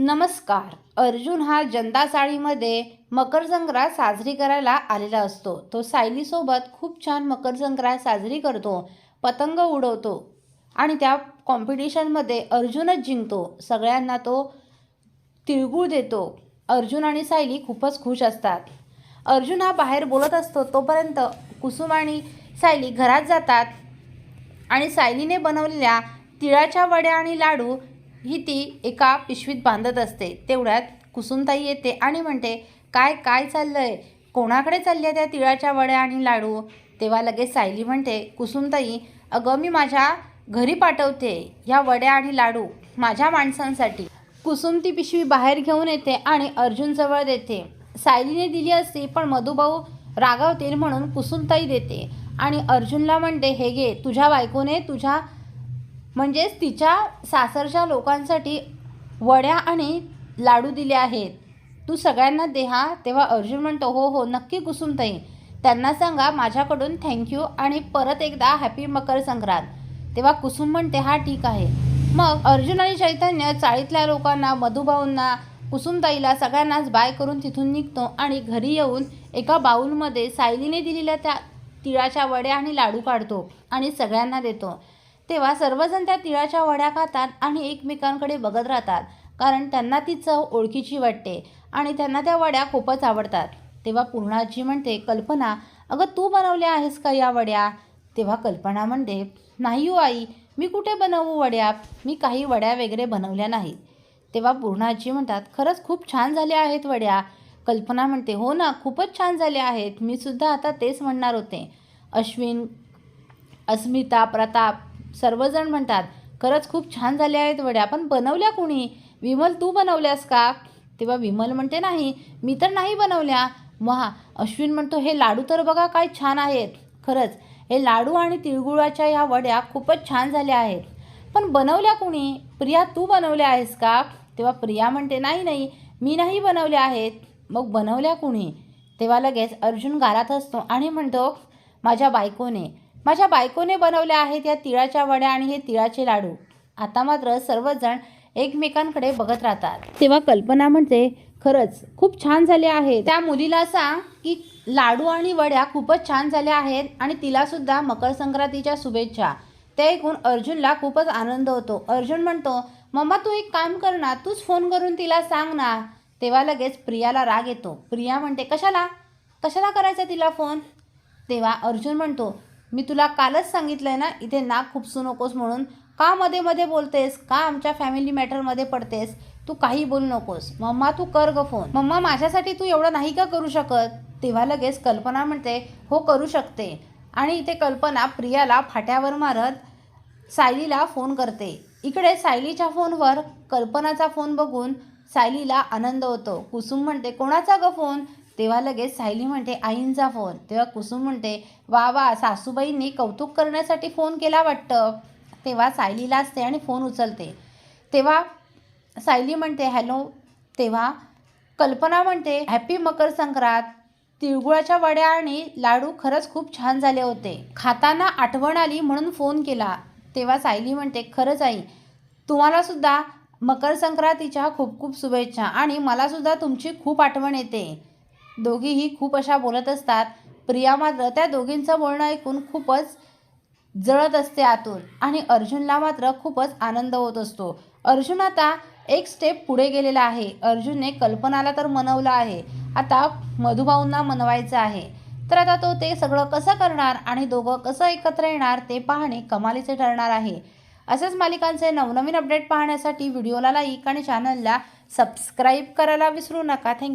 नमस्कार. अर्जुन हा जनता साळीमध्ये मकर संक्रांत साजरी करायला आलेला असतो. तो सायलीसोबत खूप छान मकर संक्रांत साजरी करतो पतंग उडवतो आणि त्या कॉम्पिटिशनमध्ये अर्जुनच जिंकतो. सगळ्यांना तो तिळगुळ देतो. अर्जुन आणि सायली खूपच खुश असतात. अर्जुन हा बाहेर बोलत असतो तोपर्यंत कुसुम आणि सायली घरात जातात आणि सायलीने बनवलेल्या तिळाच्या वड्या आणि लाडू ही ती एका पिशवीत बांधत असते. तेवढ्यात कुसुमताई येते आणि म्हणते काय काय चाललंय? कोणाकडे चालल्या त्या तिळाच्या वड्या आणि लाडू? तेव्हा लगेच सायली म्हणते कुसुमताई अगं मी माझ्या घरी पाठवते ह्या वड्या आणि लाडू माझ्या माणसांसाठी. कुसुम ती पिशवी बाहेर घेऊन येते आणि अर्जुनजवळ देते. सायलीने दिली असती पण मधुभाऊ रागावतील म्हणून कुसुमताई देते. आणि अर्जुनला म्हणते हे घे तुझ्या बायकोने तुझ्या म्हणजेच तिच्या सासरच्या लोकांसाठी वड्या आणि लाडू दिले आहेत. तू सगळ्यांना देहा तेव्हा अर्जुन म्हणतो हो हो नक्की कुसुमताई त्यांना सांगा माझ्याकडून थँक्यू आणि परत एकदा हॅपी मकर संक्रांत. तेव्हा कुसुम म्हणते हा ठीक आहे. मग अर्जुन आणि चैतन्य चाळीतल्या लोकांना मधुभाऊंना कुसुमताईला सगळ्यांनाच बाय करून तिथून निघतो आणि घरी येऊन एका बाऊलमध्ये सायलीने दिलेल्या त्या तिळाच्या वड्या आणि लाडू काढतो आणि सगळ्यांना देतो. तेव्हा सर्वजण त्या तिळाच्या वड्या खातात आणि एकमेकांकडे बघत राहतात कारण त्यांना ती चव ओळखीची वाटते आणि त्यांना त्या वड्या खूपच आवडतात. तेव्हा पूर्णाजी म्हणते कल्पना अगं तू बनवल्या आहेस का या वड्या? तेव्हा कल्पना म्हणते नाही हो आई मी कुठे बनवू वड्या? मी काही वड्या वगैरे बनवल्या नाहीत. तेव्हा पूर्णाजी म्हणतात खरंच खूप छान झाल्या आहेत वड्या. कल्पना म्हणते हो ना खूपच छान झाल्या आहेत. मी सुद्धा आता तेच म्हणणार होते. अश्विन अस्मिता प्रताप सर्वजण म्हणतात खरंच खूप छान झाल्या आहेत वड्या पण बनवल्या कोणी? विमल तू बनवल्यास का? तेव्हा विमल म्हणते नाही मी तर नाही बनवल्या. महा अश्विन म्हणतो हे लाडू तर बघा काय छान आहेत. खरंच हे लाडू आणि तिळगुळाच्या ह्या वड्या खूपच छान झाल्या आहेत. पण बनवल्या कोणी? प्रिया तू बनवल्या आहेस का? तेव्हा प्रिया म्हणते नाही नाही मी नाही बनवल्या आहेत. मग बनवल्या कोणी? तेव्हा लगेच अर्जुन गारात असतो आणि म्हणतो माझ्या बायकोने माझ्या बायकोने बनवल्या आहेत या तिळाच्या वड्या आणि हे तिळाचे लाडू. आता मात्र सर्वजण एकमेकांकडे बघत राहतात. तेव्हा कल्पना म्हणते खरंच खूप छान झाले आहे त्या मुलीला सांग की लाडू आणि वड्या खूपच छान झाल्या आहेत आणि तिलासुद्धा मकर संक्रांतीच्या शुभेच्छा. ते ऐकून अर्जुनला खूपच आनंद होतो. अर्जुन म्हणतो मम्मा तू एक काम कर ना तूच फोन करून तिला सांग ना. तेव्हा लगेच प्रियाला राग येतो. प्रिया म्हणते कशाला? कशाला करायचा तिला फोन तेव्हा अर्जुन म्हणतो मी तुला कालच सांगितलं आहे ना इथे नाक खुपसू नकोस म्हणून. का मध्ये मध्ये बोलतेस? का आमच्या फॅमिली मॅटरमध्ये पडतेस? तू काही बोलू नकोस. मम्मा तू कर ग फोन मम्मा माझ्यासाठी तू एवढं नाही का करू शकत? तेव्हा लगेच कल्पना म्हणते हो करू शकते. आणि इथे कल्पना प्रियाला फाट्यावर मारत सायलीला फोन करते. इकडे सायलीच्या फोनवर कल्पनाचा फोन बघून सायलीला आनंद होतो. कुसुम म्हणते कोणाचा ग फोन तेव्हा लगेच सायली म्हणते आईंचा फोन तेव्हा कुसुम म्हणते वा वा सासूबाईंनी कौतुक करण्यासाठी फोन केला वाटतं. तेव्हा सायलीला असते आणि फोन उचलते. तेव्हा सायली म्हणते हॅलो. तेव्हा कल्पना म्हणते हॅपी मकर संक्रांत. तिळगुळाच्या वड्या आणि लाडू खरंच खूप छान झाले होते. खाताना आठवण आली म्हणून फोन केला. तेव्हा सायली म्हणते खरंच आई तुम्हालासुद्धा मकर संक्रांतीच्या खूप खूप शुभेच्छा आणि मलासुद्धा तुमची खूप आठवण येते. दोघीही खूप अशा बोलत असतात. प्रिया मात्र त्या दोघींचं बोलणं ऐकून खूपच जळत असते आतून आणि अर्जुनला मात्र खूपच आनंद होत असतो. अर्जुन आता एक स्टेप पुढे गेलेला आहे. अर्जुनने कल्पनाला तर मनवलं आहे. आता मधुभाऊंना मनवायचं आहे. तर आता तो ते सगळं कसं करणार आणि दोघं कसं एकत्र येणार ते पाहणे कमालीचे ठरणार आहे. असेच मालिकांचे नवनवीन अपडेट पाहण्यासाठी व्हिडिओला लाईक आणि चॅनलला सबस्क्राईब करायला विसरू नका. थँक्यू